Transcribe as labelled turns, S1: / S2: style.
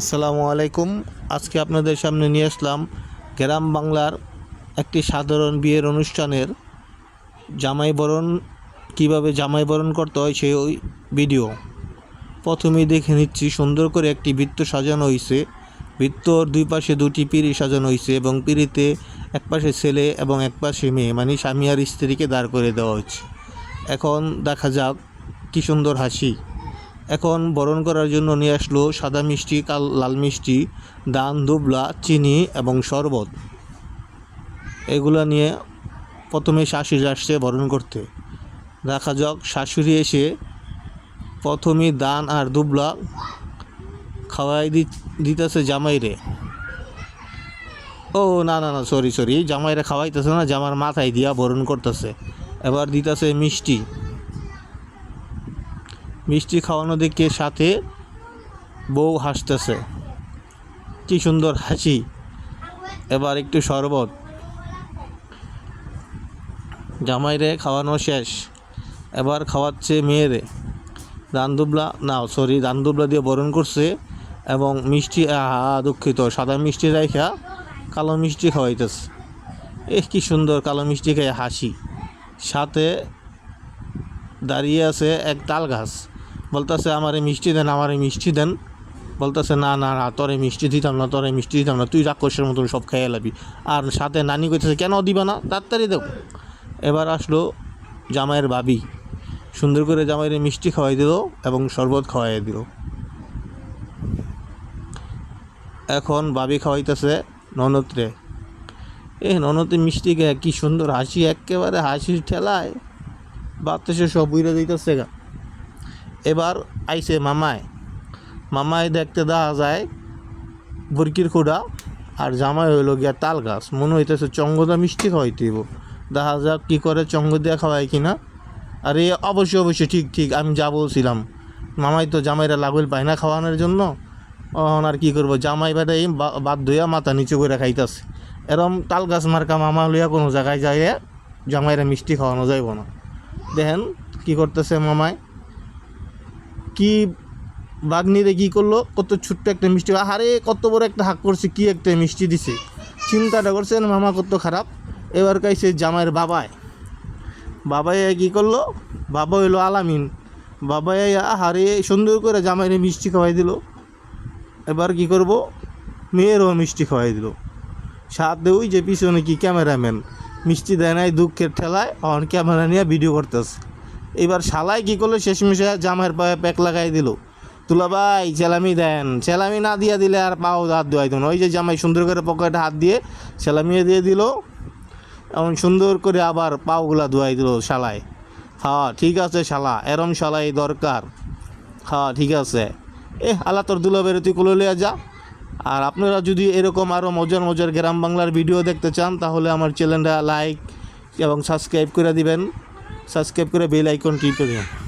S1: আসসালামু আলাইকুম। আজকে আপনাদের সামনে নিয়ে আসলাম গ্রাম বাংলার একটি সাধারণ বিয়ের অনুষ্ঠানের জামাই বরণ, কীভাবে জামাই বরণ করতে হয় সেই ওই ভিডিও। প্রথমেই দেখে নিচ্ছি, সুন্দর করে একটি বৃত্ত সাজানো হয়েছে বৃত্তর দুই পাশে দুটি পিঁড়ি সাজানো হয়েছে এবং পিঁড়িতে এক পাশে ছেলে এবং এক পাশে মেয়ে মানে স্বামী আর স্ত্রীকে দাঁড় করে দেওয়া হচ্ছে এখন দেখা যাক কী সুন্দর হাসি। এখন বরণ করার জন্য নিয়ে আসলো সাদা মিষ্টি, কাল লাল মিষ্টি দান দুবলা, চিনি এবং শরবত। এগুলো নিয়ে প্রথমে শাশুড়ি আসছে বরণ করতে। দেখা যাক, শাশুড়ি এসে প্রথমে দান আর দুবলা খাওয়াই দিতেছে জামাইরে। ও, না না না সরি সরি জামাইরে খাওয়াইতেছে না জামার মাথায় দিয়া বরণ করতেছে। এবার দিতেছে মিষ্টি। মিষ্টি খাওয়ানো দেখে সাথে বউ হাসতেছে। কি সুন্দর হাসি। এবার একটু শরবত। জামাইরে খাওয়ানো শেষ। এবার খাওয়াচ্ছে মেয়েরে। দান্দুবলা না সরি দান্দুবলা দিয়ে বরণ করছে এবং মিষ্টি, আহা দুঃখিত। সাদা মিষ্টি রাইখা কালো মিষ্টি খাওয়াইতেছে। এ কি সুন্দর কালো মিষ্টি খেয়ে হাসি। সাথে দাঁড়িয়ে আছে এক তাল গাছ। বলতেছে, আমারে মিষ্টি দেন, আমারে মিষ্টি দেন। বলতেছে, না না না, তোরে মিষ্টি দিতাম না, তোরে মিষ্টি দিতাম না, তুই রাক্ষসের মতন সব খেয়ে লাবি। আর সাথে নানি কইতেছে, কেন দিবা না, তাড়াতাড়ি দেবো এবার আসলো জামাইয়ের ভাবি, সুন্দর করে জামাইয়ের মিষ্টি খাওয়াই দিল এবং শরবত খাওয়াই দিল। এখন ভাবি খাওয়াইতেছে ননদরে, এ ননদের মিষ্টি খেয়ে কি সুন্দর হাসি, একেবারে হাসির ঠেলায়। বাতাসে সব উইরে দিতেছে গা। এবার আইসে মামায় মামায় দেখতে দেখা যায় বুরকির খুঁড়া আর জামাই হইল গিয়া তাল গাছ। মনে হইতেছে চঙ্গদা মিষ্টি খাওয়াইতেইব। দেখা যাক কী করে চঙ্গ দিয়া খাওয়াই কিনা। আর এ অবশ্যই অবশ্যই, ঠিক ঠিক, আমি যা বলছিলাম। মামাই তো জামাইরা লাগুল পায় না খাওয়ানোর জন্য। অহন আর কী করব? জামাই বেটা এই বাদ ধুইয়া মাথা নিচু করে খাইতেছে। এরম তাল গাছ মার্কা মামা লইয়া কোনো জায়গায় যায় জামাইরা মিষ্টি খাওয়ানো যাইব না। দেখেন কি করতেছে মামায় কি বাগনিরে কি করল? কত ছোট্ট একটা মিষ্টি। আরে কত বড় একটা হাক করছে, কি একটা মিষ্টি দিছে। চিন্তাটা করছেন, মামা কত খারাপ। এবার কাইছে জামাইয়ের বাবায়। বাবাই কি করল? বাবা হইল আলামিন। বাবাই হারে সুন্দর করে জামাইরে মিষ্টি খাওয়াই দিল। এবার কি করব? মেয়েরও মিষ্টি খাওয়াই দিল। সাথে ওই যে পিছনে কি ক্যামেরাম্যান। মিষ্টি দেয় নাই, দুঃখের ঠেলায়। অন ক্যামেরা নিয়ে ভিডিও করতেছে। এবার শালায় কি করল? শেষমেশে জামাইয়ের পায়ে প্যাক লাগাই দিল। তুলা ভাই, চেলামি দেন। চেলামি না দিয়ে দিলে আর পাও হাত ধোয়াই দিন ওই যে জামাই সুন্দর করে পকেটে হাত দিয়ে চেলামিয়ে দিয়ে দিল। এমন সুন্দর করে আবার পাওগুলা ধোয়াই দিল শালায়। হ্যাঁ ঠিক আছে শালা, এরম শালাই দরকার। হ্যাঁ ঠিক আছে। এ আল্লাহ তোর দুলাবের তুই কোলে লিয়া যা। আর আপনারা যদি এরকম আরও মজার মজার গ্রাম বাংলার ভিডিও দেখতে চান, তাহলে আমার চ্যানেলটা লাইক এবং সাবস্ক্রাইব করে দিবেন। সাবস্ক্রাইব করে বেল আইকন টিপে দিবেন